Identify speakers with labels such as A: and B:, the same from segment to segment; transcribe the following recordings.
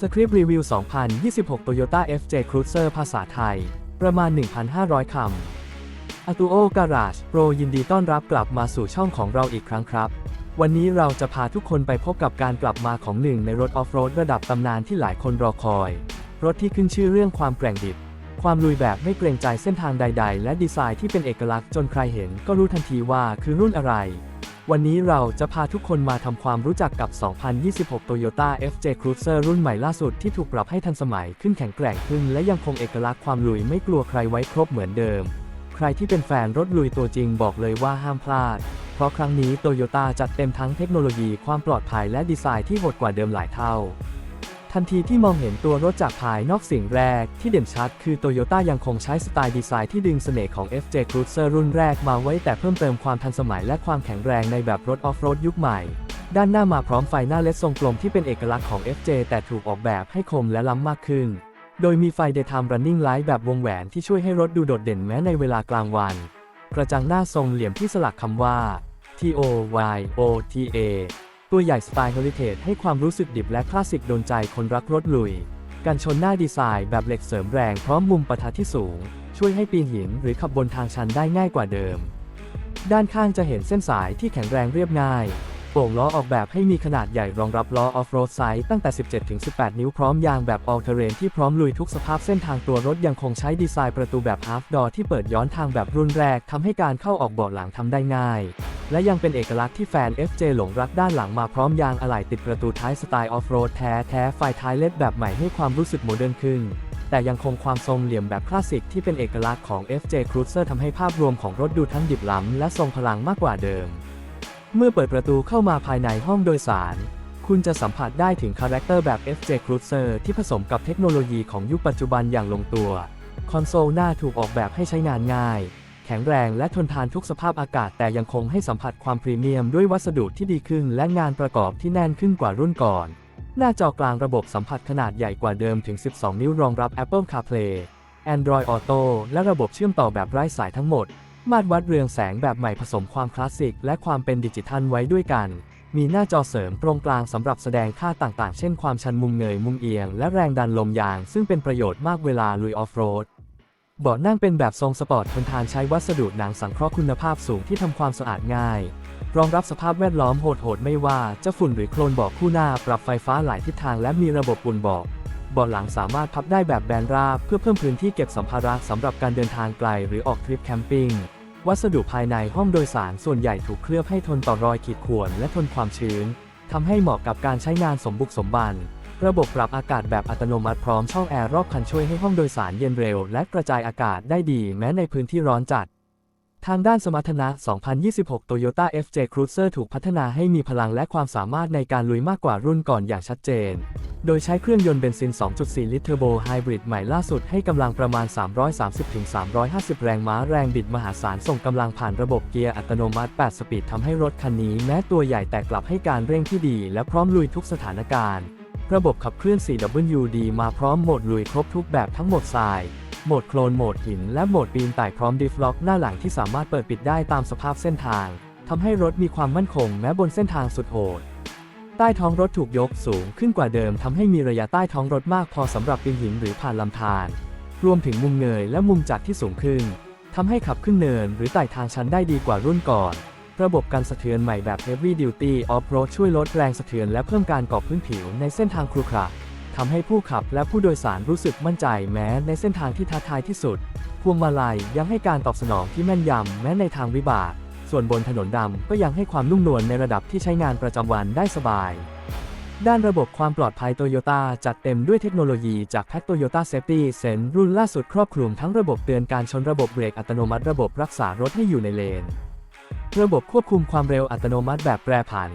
A: สคริปต์รีวิว 2026 Toyota FJ Cruiser ภาษาไทย ประมาณ 1,500 คำ a t u o Garage Pro ยินดีต้อนรับกลับมาสู่ช่องของเราอีกครั้งครับ วันนี้เราจะพาทุกคนไปพบกับการกลับมาของหนึ่งในรถออฟโรดระดับตำนานที่หลายคนรอคอย รถที่ขึ้นชื่อเรื่องความแกร่งดิบ ความลุยแบบไม่เกรงใจเส้นทางใด ๆ และดีไซน์ที่เป็นเอกลักษณ์จนใครเห็นก็รู้ทันทีว่าคือรุ่นอะไร วันนี้เราจะพาทุกคนมาทำความรู้จักกับ 2026 Toyota FJ Cruiser รุ่นใหม่ล่าสุดที่ถูกปรับให้ทันสมัยขึ้นแข็งแกร่งขึ้น และยังคงเอกลักษณ์ความลุยไม่กลัวใครไว้ครบเหมือนเดิม ใครที่เป็นแฟนรถลุยตัวจริงบอกเลยว่าห้ามพลาด เพราะครั้งนี้ Toyota จัดเต็มทั้งเทคโนโลยีความปลอดภัยและดีไซน์ที่โหดกว่าเดิมหลายเท่า ทันทีที่มองเห็นตัวรถจากภายนอกสิ่งแรกที่เด่นชัดคือ Toyota ยังคงใช้สไตล์ดีไซน์ที่ดึงเสน่ห์ของ FJ Cruiser รุ่นแรกมาไว้แต่เพิ่มเติมความทันสมัยและความแข็งแรงในแบบรถออฟโรดยุคใหม่ ด้านหน้ามาพร้อมไฟหน้าเลดทรงกลมที่เป็นเอกลักษณ์ของ FJ แต่ถูกออกแบบให้คมและล้ำมากขึ้น โดยมีไฟ Daytime Running Light แบบวงแหวนที่ช่วยให้รถดูโดดเด่นแม้ในเวลากลางวัน กระจังหน้าทรงเหลี่ยมที่สลักคำว่า T O Y O T A ตัวใหญ่สไตล์เฮลิเทจให้ความรู้สึกดิบและคลาสสิกโดนใจคนรักรถลุย การชนหน้าดีไซน์แบบเหล็กเสริมแรงพร้อมมุมปะทะที่สูง ช่วยให้ปีนหินหรือขับบนทางชันได้ง่ายกว่าเดิม ด้านข้างจะเห็นเส้นสายที่แข็งแรงเรียบง่าย โป่งล้อออกแบบให้มีขนาดใหญ่รองรับล้อออฟโรดไซส์ตั้งแต่ 17-18 นิ้วพร้อมยางแบบ all terrain ที่พร้อมลุยทุกสภาพเส้นทางตัวรถยังคงใช้ดีไซน์ประตูแบบ half door ที่เปิดย้อนทางแบบรุ่นแรกทำให้การเข้าออกเบาะหลังทำได้ง่าย และยังเป็นเอกลักษณ์ที่แฟน FJ หลงรักด้านหลังมาพร้อมยางอะไหล่ติดประตูท้ายสไตล์ออฟโรดแท้แท้ไฟท้ายเล็ดแบบใหม่ให้ความรู้สึกโมเดิร์นขึ้น แต่ยังคงความทรงเหลี่ยมแบบคลาสสิกที่เป็นเอกลักษณ์ของ FJ Cruiser ทำให้ภาพรวมของรถดูทั้งดิบล้ำและทรงพลังมากกว่าเดิม เมื่อเปิดประตูเข้ามาภายในห้องโดยสาร คุณจะสัมผัสได้ถึงคาแรคเตอร์แบบ FJ Cruiser ที่ผสมกับเทคโนโลยีของยุคปัจจุบันอย่างลงตัว คอนโซลหน้าถูกออกแบบให้ใช้งานง่าย แข็งแรงและทนทานทุกสภาพอากาศแต่ยังคงให้สัมผัสความพรีเมียมด้วยวัสดุที่ดีขึ้นและงานประกอบที่แน่นขึ้นกว่ารุ่นก่อน หน้าจอกลางระบบสัมผัสขนาดใหญ่กว่าเดิมถึง 12 นิ้วรองรับ Apple CarPlay Android Auto และระบบเชื่อมต่อแบบไร้สายทั้งหมด มาตรวัดเรืองแสงแบบใหม่ผสมความคลาสสิกและความเป็นดิจิทัลไว้ด้วยกัน มีหน้าจอเสริมตรงกลางสำหรับแสดงค่าต่างๆ เช่นความชันมุมเงยมุมเอียง และแรงดันลมยาง ซึ่งเป็นประโยชน์มากเวลาลุยออฟโรด เบาะนั่งเป็นแบบทรงสปอร์ตทนทานใช้วัสดุหนังสังเคราะห์คุณภาพสูงที่ทำความสะอาดง่าย รองรับสภาพแวดล้อมโหดๆไม่ว่าจะฝุ่นหรือโคลนเบาะคู่หน้าปรับไฟฟ้าหลายทิศทางและมีระบบปุ่นเบาะเบาะหลังสามารถพับได้แบบแบนราบเพื่อเพิ่มพื้นที่เก็บสัมภาระสำหรับการเดินทางไกลหรือออกทริปแคมปิ้งวัสดุภายในห้องโดยสารส่วนใหญ่ถูกเคลือบให้ทนต่อรอยขีดข่วนและทนความชื้นทำให้เหมาะกับการใช้งานสมบุกสมบัน ระบบปรับอากาศแบบอัตโนมัติพร้อมช่องแอร์รอบคันช่วยให้ห้องโดยสารเย็นเร็ว และกระจายอากาศได้ดีแม้ในพื้นที่ร้อนจัด ทางด้านสมรรถนะ 2026 Toyota FJ Cruiser ถูกพัฒนาให้มีพลังและความสามารถในการลุยมากกว่ารุ่นก่อนอย่างชัดเจน โดยใช้เครื่องยนต์เบนซิน 2.4 ลิตรเทอร์โบไฮบริดใหม่ล่าสุดให้กำลังประมาณ 330-350 แรงม้าแรงบิดมหาศาลส่งกำลังผ่านระบบเกียร์อัตโนมัติ 8 สปีดทำให้รถคันนี้แม้ตัวใหญ่แต่กลับให้การเร่งที่ดี และพร้อมลุยทุกสถานการณ์ ระบบขับเคลื่อน 4WD มาพร้อมโหมดลุยครบทุกแบบทั้งโหมดทราย โหมดโคลน โหมดหิน และโหมดปีนไต่พร้อมดิฟล็อกหน้าหลังที่สามารถเปิดปิดได้ตามสภาพเส้นทางทำให้รถมีความมั่นคงแม้บนเส้นทางสุดโหด ใต้ท้องรถถูกยกสูงขึ้นกว่าเดิมทำให้มีระยะใต้ท้องรถมากพอสำหรับปีนหินหรือผ่านลำธาร รวมถึงมุมเงยและมุมจัดที่สูงขึ้นทำให้ขับขึ้นเนินหรือไต่ทางชันได้ดีกว่ารุ่นก่อน ระบบการสะเทือนใหม่แบบ Heavy Duty Off-Road ช่วยลดแรงสะเทือนและเพิ่มการเกาะพื้นผิวในเส้นทางครุขระทำให้ผู้ขับและผู้โดยสารรู้สึกมั่นใจแม้ในเส้นทางที่ท้าทายที่สุด พวงมาลัยยังให้การตอบสนองที่แม่นยำแม้ในทางวิบาก ส่วนบนถนนดำก็ยังให้ความนุ่มนวลในระดับที่ใช้งานประจำวันได้สบาย ด้านระบบความปลอดภัยโตโยต้าจัดเต็มด้วยเทคโนโลยีจากแพ็คโตโยต้าเซฟตี้เซนรุ่นล่าสุดครอบคลุมทั้งระบบเตือนการชนระบบเบรกอัตโนมัติระบบรักษารถให้อยู่ในเลน ระบบควบคุมความเร็วอัตโนมัติแบบแปรผัน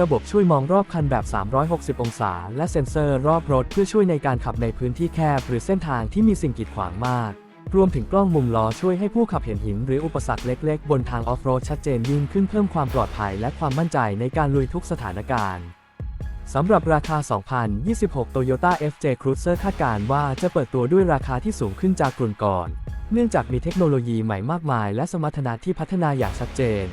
A: ระบบช่วยมองรอบคันแบบ 360 องศา และเซ็นเซอร์รอบรถเพื่อช่วยในการขับในพื้นที่แคบ หรือเส้นทางที่มีสิ่งกีดขวางมาก รวมถึงกล้องมุมล้อช่วยให้ผู้ขับเห็นหินหรืออุปสรรคเล็ก ๆ บนทางออฟโรดชัดเจนยิ่งขึ้นเพิ่มความปลอดภัยและความมั่นใจในการลุยทุกสถานการณ์สำหรับราคา 2026 Toyota FJ Cruiser คาดการว่าจะเปิดตัวด้วยราคาที่สูงขึ้นจากรุ่นก่อน เนื่องจากมีเทคโนโลยีใหม่มากมาย และสมรรถนะที่พัฒนาอย่างชัดเจน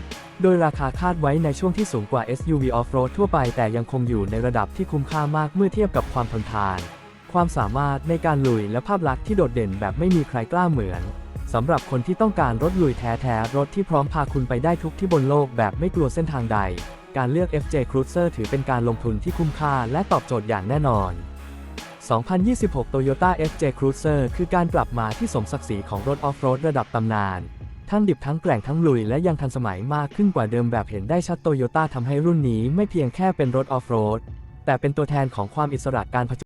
A: โดยราคาคาดไว้ในช่วงที่สูงกว่า SUV Off-road ทั่วไปแต่ยังคงอยู่ในระดับที่คุ้มค่ามากเมื่อเทียบกับความทนทาน ความสามารถในการลุยและภาพลักษณ์ที่โดดเด่นแบบไม่มีใครกล้าเหมือนสำหรับคนที่ต้องการรถลุยแท้ๆรถที่พร้อมพาคุณไปได้ทุกที่บนโลกแบบไม่กลัวเส้นทางใด การเลือก FJ Cruiser ถือเป็นการลงทุนที่คุ้มค่าและตอบโจทย์อย่างแน่นอน 2026 Toyota FJ Cruiser คือการกลับมาที่สมศักดิ์ศรีของรถออฟโรดระดับตำนาน ทั้งดิบทั้งแกร่งทั้งลุยและยังทันสมัยมากขึ้นกว่าเดิมแบบเห็นได้ชัดโตโยต้าทำให้รุ่นนี้ไม่เพียงแค่เป็นรถออฟโรดแต่เป็นตัวแทนของความอิสระการผจญ